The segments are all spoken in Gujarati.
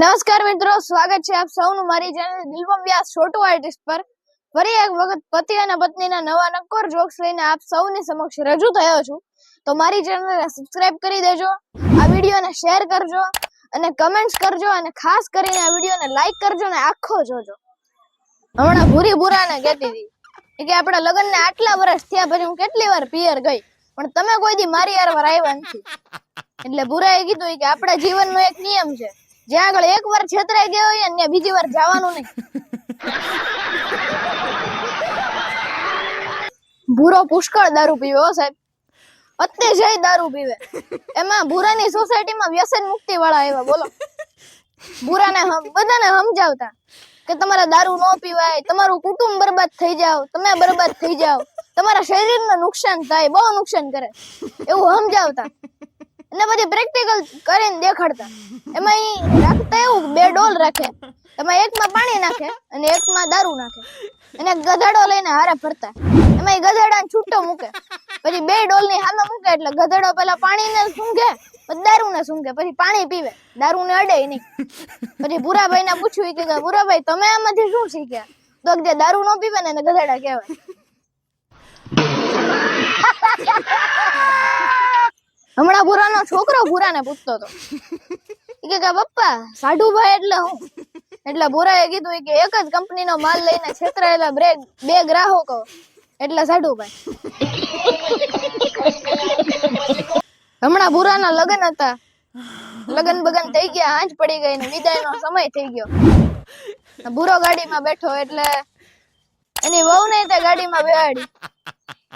નમસ્કાર મિત્રો, સ્વાગત છે આપ સૌનું મારી ચેનલ દિલબમ વ્યાસ છોટો આર્ટિસ્ટ પર. ફરી એક વખત પતિ અને પત્નીના નવા નક્કોર જોક્સ લઈને આપ સૌની સમક્ષ રજૂ થયો છું. તો મારી ચેનલને સબસ્ક્રાઇબ કરી દેજો, આ વિડીયોને શેર કરજો અને કમેન્ટ્સ કરજો અને ખાસ કરીને આ વિડીયોને લાઈક કરજો અને આખો જોજો. હમણાં ભૂરી ભૂરાને કહેતી હતી કે આપણા લગ્નને આટલા વર્ષ થયા પછી હું કેટલી વાર પિયર ગઈ, પણ તમે કોઈ દી મારી હારવાર આવ્યા નથી. એટલે ભૂરાએ કીધું કે આપણા જીવનનો એક નિયમ છે. જ્યાં આગળ એક વાર છેતરાઈ ગયો હોય ને બીજી વાર જવાનું નહીં. ભૂરો પુષ્કળ દારૂ પીવે સાહેબ. અતિશય દારૂ પીવે. એમાં ભૂરાની સોસાયટીમાં વ્યસન મુક્તિ વાળા આવ્યા, બોલો. ભૂરાને બધાને સમજાવતા કે તમારા દારૂ ન પીવાય, તમારું કુટુંબ બરબાદ થઈ જાવ તમે બરબાદ થઈ જાવ તમારા શરીરને નુકસાન થાય, બહુ નુકસાન કરે. એવું સમજાવતા. અને પછી પ્રેક્ટિકલ કરીને દેખાડતા. એમાં રાખતા એવું, બે ડોલ રાખે. એમાં એકમાં પાણી નાખે અને એકમાં દારૂ નાખે. અને ગધેડો લઈને હારે ફરતા. એમાં ગધેડાને છૂટો મૂકે. પછી બે ડોલની સામે મૂકે એટલે ગધેડો પેલા પાણીને સૂંઘે, પછી દારૂને સૂંઘે, પછી પાણી પીવે. દારૂને અડે નહીં. પછી ભૂરાભાઈ ને પૂછ્યું કે ભૂરાભાઈ, તમે આમાંથી શું શીખ્યા? તો જે દારૂ ન પીવે ને ગધેડા કહેવાય. હમણાં ભૂરાનો છોકરો ભૂરાને પૂછતો હતો. કે પપ્પા સાઢુભાઈ એટલે હું? એટલે ભૂરાએ કીધું કે એક જ કંપનીનો માલ લઈને છેતરાયેલા બ્રેક બે ગ્રાહકો એટલે સાઢુભાઈ હમણાં ભૂરાના લગ્ન હતા. લગન બગન થઈ ગયા, આંચ પડી ગઈ ને વિદાયનો સમય થઈ ગયો. ભૂરો ગાડીમાં બેઠો એટલે એની વહુ ને તે ગાડીમાં બેહાડી.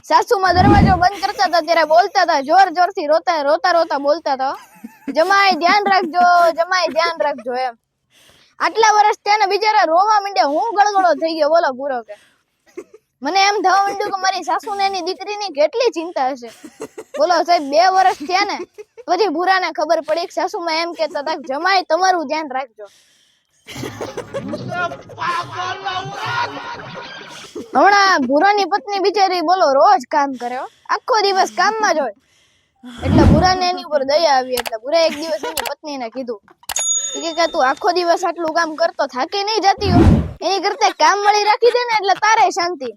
સાસુમાં દરવાજો બંધ કરતા હતા, ત્યારે બોલતા હતા, જોર જોરથી રોતા રોતા રોતા બોલતા હતા. જમાય ધ્યાન રાખજો જમાય ધ્યાન રાખજો એમ. આટલા વર્ષ ત્યાં બિચારા રોવા માંડ્યા, હું ગળગળો થઈ ગયો, બોલો પૂરો કે. મને એમ થવા માંડ્યું કે મારી સાસુ ને એની દીકરીની કેટલી ચિંતા હશે. બોલો સાહેબ, બે વર્ષ થયા ને, પછી ભૂરાને ખબર પડી કે સાસુમાં એમ કહેતા હતા કે જમાઈ, તમારું ધ્યાન રાખજો. હમણાં ભૂરાની પત્ની બિચારી બોલો રોજ કામ કરે આખો દિવસ કામમાં જ હોય. એટલે ભૂરાને એની ઉપર દયા આવી, એટલે ભૂરા એક દિવસ એની પત્નીને કીધું. કે કે તું આખો દિવસ આટલું કામ કરતો થાકી નહીં જતી એની કરતા કામ મળી રાખી દે ને એટલે તારે શાંતિ.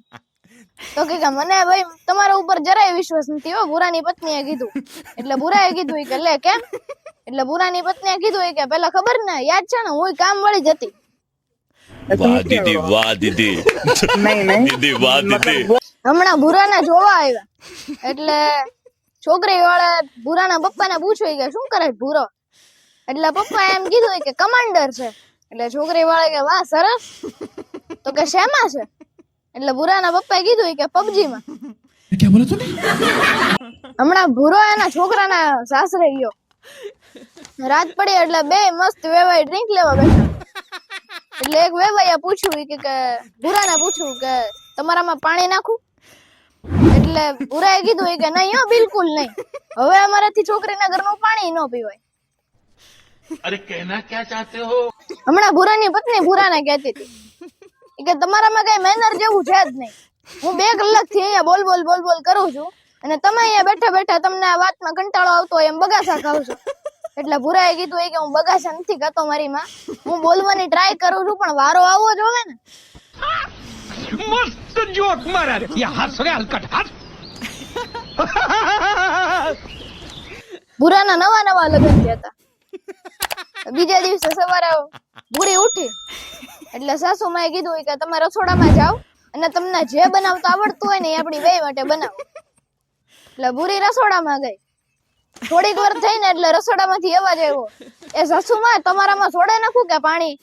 તો કે મને ભાઈ તમારા ઉપર જરાય વિશ્વાસ નથી હો. ભૂરાની પત્નીએ કીધું. એટલે ભૂરાએ કીધું કે લે કેમ? એટલે ભુરાની પત્ની એ કીધું કે પેલા ખબર ને યાદ છે ને હું કામ વળી જતી વાહ દીદી વાહ દીદી. નહીં નહીં. દીદી વાહ દીદી. હમણાં ભૂરાના જોવા આવ્યા. એટલે છોકરી વાળા ભૂરાના પપ્પાને પૂછ્યું કે શું કરે ભૂરો? એટલે પપ્પા એમ કીધું કે કમાન્ડર છે. એટલે છોકરી વાળા કે વાહ સરસ. તો કે શેમાં છે? એટલે ભૂરાના પપ્પાએ કીધું કે પબજીમાં. ક્યાં બોલો તું હમણાં ભૂરો એના છોકરાના સાસરે ગયો. રાત પડી એટલે બે મસ્ત વેવાય ડ્રિંક લેવા બેઠા. એટલે એક વેવાય પૂછ્યું કે કે ભૂરાને પૂછ્યું કે તમારામાં પાણી નાખું? એટલે ભૂરાએ કીધું કે નહીં હો બિલકુલ નહીં. હવે અમારાથી છોકરીના ઘરનું પાણી ન પીવાય. અરે કહેના ક્યાં ચાહતે હો? હમણાં ભૂરાની પત્ની ભૂરાને કહેતી હતી. કે તમારામાં કઈ મેનર જેવું છે જ નહીં. હું બે કલાકથી અહીંયા બોલ બોલ બોલ બોલ કરું છું અને તમે અહીંયા બેઠા બેઠા તમને આ વાતમાં કંટાળો આવતો હોય એમ બગાસા ખાવ છો. એટલે ભૂરાએ કીધું હોય કે હું બગાસા નથી ખાતો મારી માં. હું બોલવાની ટ્રાય કરું છું પણ વારો આવવો જ હોવે ને. મસ્ત જોક મારા યા હાસ રે હલકટ હાસ ભૂરાના નવા નવા લગ્ન થયા હતા. બીજા દિવસે સવારે ભૂરી ઉઠી. એટલે સાસુમાએ કીધું કે તમે રસોડામાં જાઓ અને તમને જે બનાવતા આવડતું હોય ને એ આપણી બે માટે બનાવો. એટલે ભૂરી રસોડામાં ગઈ. થોડીક વાર થઈ ને એટલે રસોડામાંથી અવાજ આવ્યો. એ સાસુમાં, તમારામાં સોડા નાખું કે પાણી?